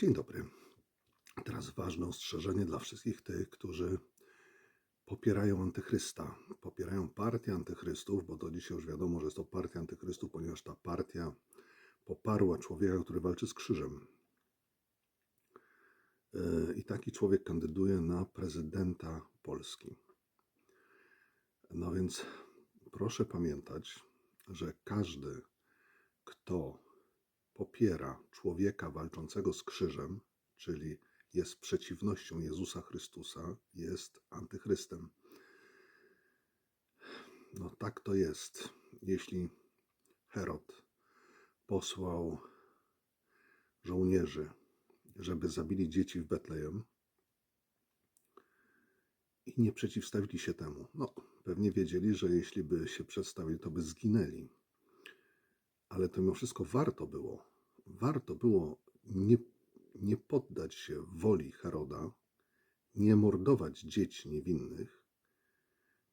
Dzień dobry. Teraz ważne ostrzeżenie dla wszystkich tych, którzy popierają antychrysta, popierają partię antychrystów, bo do dzisiaj już wiadomo, że jest to partia antychrystów, ponieważ ta partia poparła człowieka, który walczy z krzyżem. Yy, I taki człowiek kandyduje na prezydenta Polski. No więc proszę pamiętać, że każdy, kto popiera człowieka walczącego z krzyżem, czyli jest przeciwnością Jezusa Chrystusa, jest antychrystem. No tak to jest. Jeśli Herod posłał żołnierzy, żeby zabili dzieci w Betlejem i nie przeciwstawili się temu, no pewnie wiedzieli, że jeśli by się przedstawili, to by zginęli. Ale to mimo wszystko warto było, warto było nie nie poddać się woli Heroda, nie mordować dzieci niewinnych,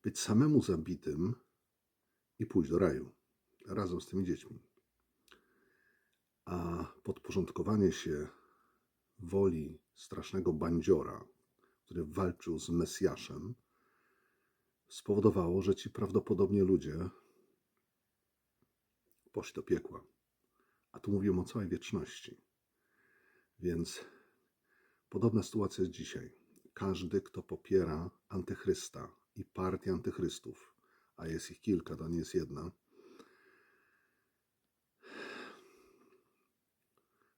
być samemu zabitym i pójść do raju razem z tymi dziećmi. A podporządkowanie się woli strasznego bandziora, który walczył z Mesjaszem, spowodowało, że ci prawdopodobnie ludzie poszli do piekła. A tu mówimy o całej wieczności. Więc podobna sytuacja jest dzisiaj. Każdy, kto popiera antychrysta i partię antychrystów, a jest ich kilka, to nie jest jedna,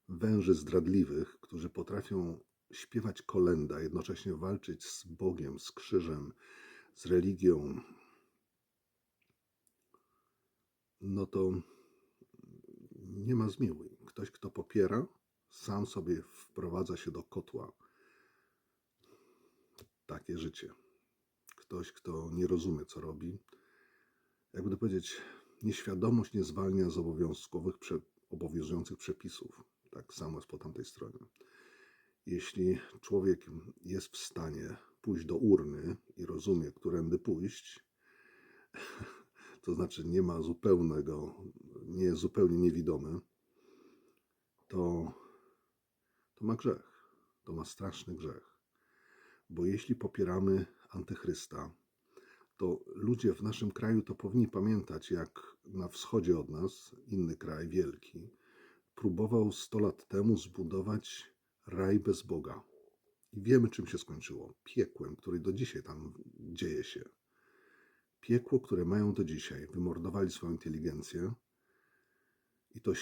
węży zdradliwych, którzy potrafią śpiewać kolenda, jednocześnie walczyć z Bogiem, z krzyżem, z religią, no to nie ma zmiłuj. Ktoś, kto popiera, sam sobie wprowadza się do kotła. Takie życie. Ktoś, kto nie rozumie, co robi, jakby to powiedzieć, nieświadomość nie zwalnia z obowiązkowych, obowiązujących przepisów. Tak samo jest po tamtej stronie. Jeśli człowiek jest w stanie pójść do urny i rozumie, którędy pójść, to znaczy nie ma zupełnego, nie jest zupełnie niewidomy, to to ma grzech. To ma straszny grzech. Bo jeśli popieramy antychrysta, to ludzie w naszym kraju to powinni pamiętać, jak na wschodzie od nas, inny kraj wielki, próbował 100 lat temu zbudować raj bez Boga. I wiemy, czym się skończyło. Piekłem, który do dzisiaj tam dzieje się. Piekło, które mają do dzisiaj. Wymordowali swoją inteligencję. I to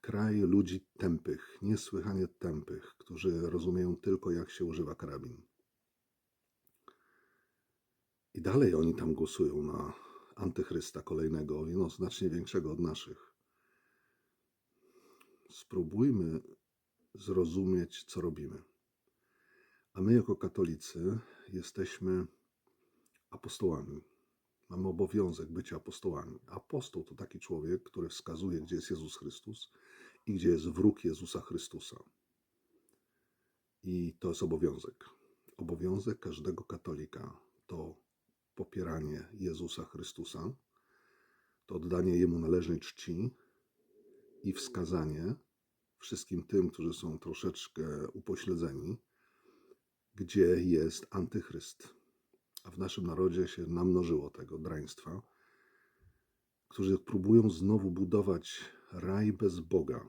kraj ludzi tępych, niesłychanie tępych, którzy rozumieją tylko, jak się używa karabin. I dalej oni tam głosują na antychrysta kolejnego, no, znacznie większego od naszych. Spróbujmy zrozumieć, co robimy. A my, jako katolicy, jesteśmy apostołami. Mamy obowiązek bycia apostołami. Apostoł to taki człowiek, który wskazuje, gdzie jest Jezus Chrystus i gdzie jest wróg Jezusa Chrystusa. I to jest obowiązek. Obowiązek każdego katolika to popieranie Jezusa Chrystusa, to oddanie Jemu należnej czci i wskazanie wszystkim tym, którzy są troszeczkę upośledzeni, gdzie jest antychryst a w naszym narodzie się namnożyło tego draństwa, którzy próbują znowu budować raj bez Boga.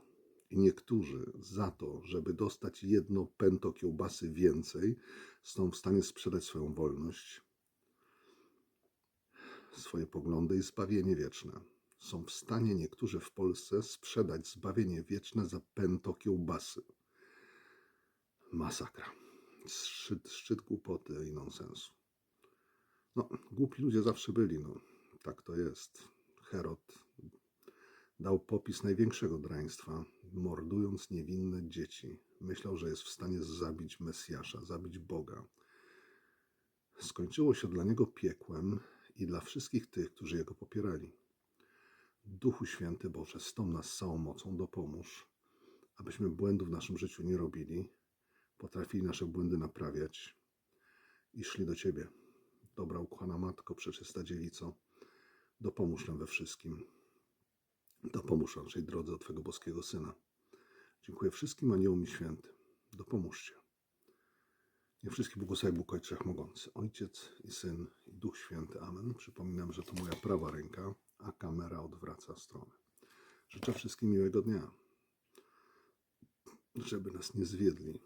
I niektórzy za to, żeby dostać jedno pęto kiełbasy więcej, są w stanie sprzedać swoją wolność, swoje poglądy i zbawienie wieczne. Są w stanie niektórzy w Polsce sprzedać zbawienie wieczne za pęto kiełbasy. Masakra. Szczyt, szczyt głupoty i nonsensu. No, głupi ludzie zawsze byli, no. Tak to jest. Herod dał popis największego draństwa, mordując niewinne dzieci. Myślał, że jest w stanie zabić Mesjasza, zabić Boga. Skończyło się dla niego piekłem i dla wszystkich tych, którzy jego popierali. Duchu Święty Boże, stąd nas całą mocą dopomóż, abyśmy błędów w naszym życiu nie robili, potrafili nasze błędy naprawiać i szli do Ciebie. Dobra ukochana Matko, przeczysta dziewico, dopomóż nam we wszystkim. Dopomóż naszej drodze od Twego boskiego Syna. Dziękuję wszystkim aniołom i świętym. dopomóżcie. Nie wszystkich błogosławi Bóg Ojciec Wszechmogący, Ojciec i Syn i Duch Święty. Amen. Przypominam, że to moja prawa ręka, a kamera odwraca stronę. Życzę wszystkim miłego dnia. Żeby nas nie zwiedli